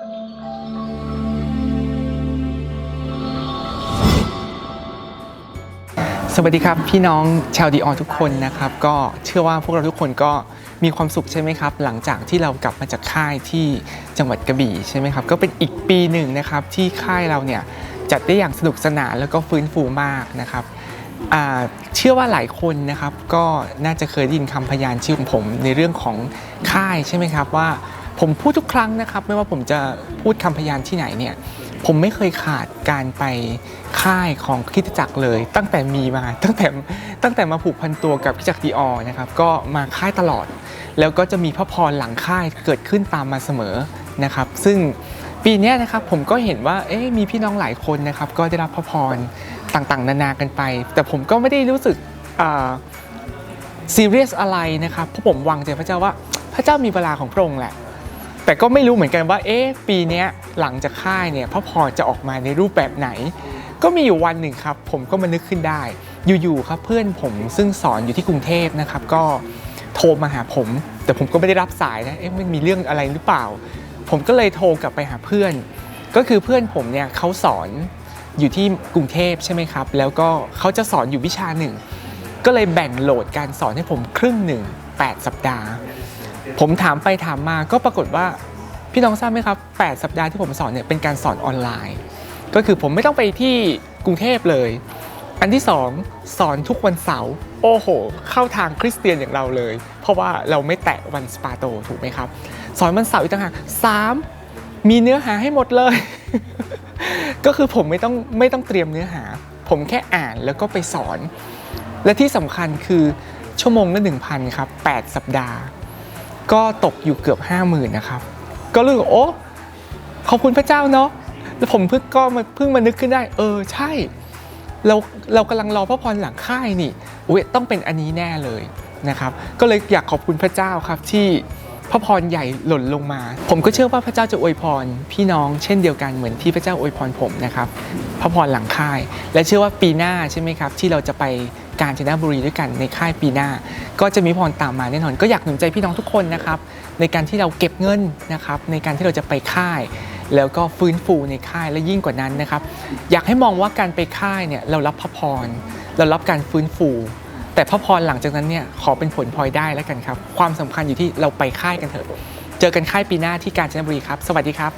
สวัสดีครับพี่น้องชาวดีออทุกคนนะครับก็เชื่อว่าพวกเราทุกคนก็มีความสุขใช่ไหมครับ หลังจากที่เรากลับมาจากค่ายที่จังหวัดกระบี่ใช่ไหมครับก็เป็นอีกปีหนึ่งนะครับที่ค่ายเราเนี่ยจัดได้อย่างสนุกสนานแล้วก็ฟื้นฟูมากนะครับเชื่อว่าหลายคนนะครับก็น่าจะเคยได้ยินคำพยานชื่อของผมในเรื่องของค่ายใช่ไหมครับว่า ผมพูดทุกครั้งนะครับ ไม่ว่าผมจะพูดคำพยานที่ไหนเนี่ย ผมไม่เคยขาดการไปค่ายของคริสตจักรเลย ตั้งแต่มีมาตั้งแต่ตั้งแต่มาผูกพันตัวกับคริสตจักรดีออนะครับก็มาค่ายตลอด แล้วก็จะมีพระพรหลังค่ายเกิดขึ้นตามมาเสมอนะครับ ซึ่งปีนี้นะครับผมก็เห็นว่าเอ๊ะมีพี่น้องหลายคนนะครับก็ได้รับพระพรต่างๆ นานากันไป แต่ผมก็ไม่ได้รู้สึกซีเรียสอะไรนะครับเพราะผมวางใจพระเจ้าว่าพระเจ้ามีเวลาของพระองค์แหละ แต่ก็ไม่รู้เหมือนกันว่าเอ๊ะปีนี้หลังจากค่ายเนี่ยพระพรจะออกมาในรูปแบบไหน ก็มีอยู่วันหนึ่งครับ ผมก็มานึกขึ้นได้ อยู่ๆครับเพื่อนผมซึ่งสอนอยู่ที่กรุงเทพนะครับ ก็โทรมาหาผม แต่ผมก็ไม่ได้รับสายนะเอ๊ะมันมีเรื่องอะไรหรือเปล่า ผมก็เลยโทรกลับไปหาเพื่อน ก็คือเพื่อนผมเนี่ยเขาสอนอยู่ที่กรุงเทพใช่ไหมครับ แล้วก็เขาจะสอนอยู่วิชาหนึ่ง ก็เลยแบ่งโหลดการสอนให้ผมครึ่งหนึ่ง8สัปดาห์ ผมถามไปถามมาก็ปรากฏว่าพี่น้องทราบไหมครับ 8 สัปดาห์ที่ผมสอนเนี่ยเป็นการสอนออนไลน์ ก็คือผมไม่ต้องไปที่กรุงเทพเลย อันที่ 2 สอนทุกวันเสาร์โอ้โห เข้าทางคริสเตียนอย่างเราเลย เพราะว่าเราไม่แตะวันสปาโตถูกไหมครับ สอนวันเสาร์อีกต่างหากสามมีเนื้อหาให้หมดเลย ก็คือผมไม่ต้องไม่ต้องเตรียมเนื้อหา ผมแค่อ่านแล้วก็ไปสอน และที่สำคัญคือชั่วโมงละ1,000ครับ8สัปดาห์ ก็ตกอยู่เกือบ 5 0,000นะครับ ก็รู้สึกโอ้ขอบคุณพระเจ้าเนาะแล้วผมเพิ่งก็มาเพิ่งมานึกขึ้นได้ เออใช่ เราเรากำลังรอพระพรหลังค่ายนี่อุ้ยต้องเป็นอันนี้แน่เลยนะครับ ก็เลยอยากขอบคุณพระเจ้าครับที่พระพรใหญ่หล่นลงมา ผมก็เชื่อว่าพระเจ้าจะอวยพร พี่น้องเช่นเดียวกันเหมือนที่พระเจ้าอวยพรผมนะครับ พระพรหลังค่าย และเชื่อว่าปีหน้าใช่ไหมครับ ที่เราจะไป กาญจนบุรีด้วยกันในค่ายปีหน้า ก็จะมีพรตามมาแน่นอน ก็อยากหนุนใจพี่น้องทุกคนนะครับในการที่เราเก็บเงินนะครับในการที่เราจะไปค่าย แล้วก็ฟื้นฟูในค่ายและยิ่งกว่านั้นนะครับ อยากให้มองว่าการไปค่ายเนี่ยเรารับพระพร เรารับการฟื้นฟู แต่พระพรหลังจากนั้นเนี่ยขอเป็นผลพลอยได้แล้วกันครับความสำคัญอยู่ที่เราไปค่ายกันเถอะ เจอกันค่ายปีหน้าที่กาญจนบุรีครับ สวัสดีครับ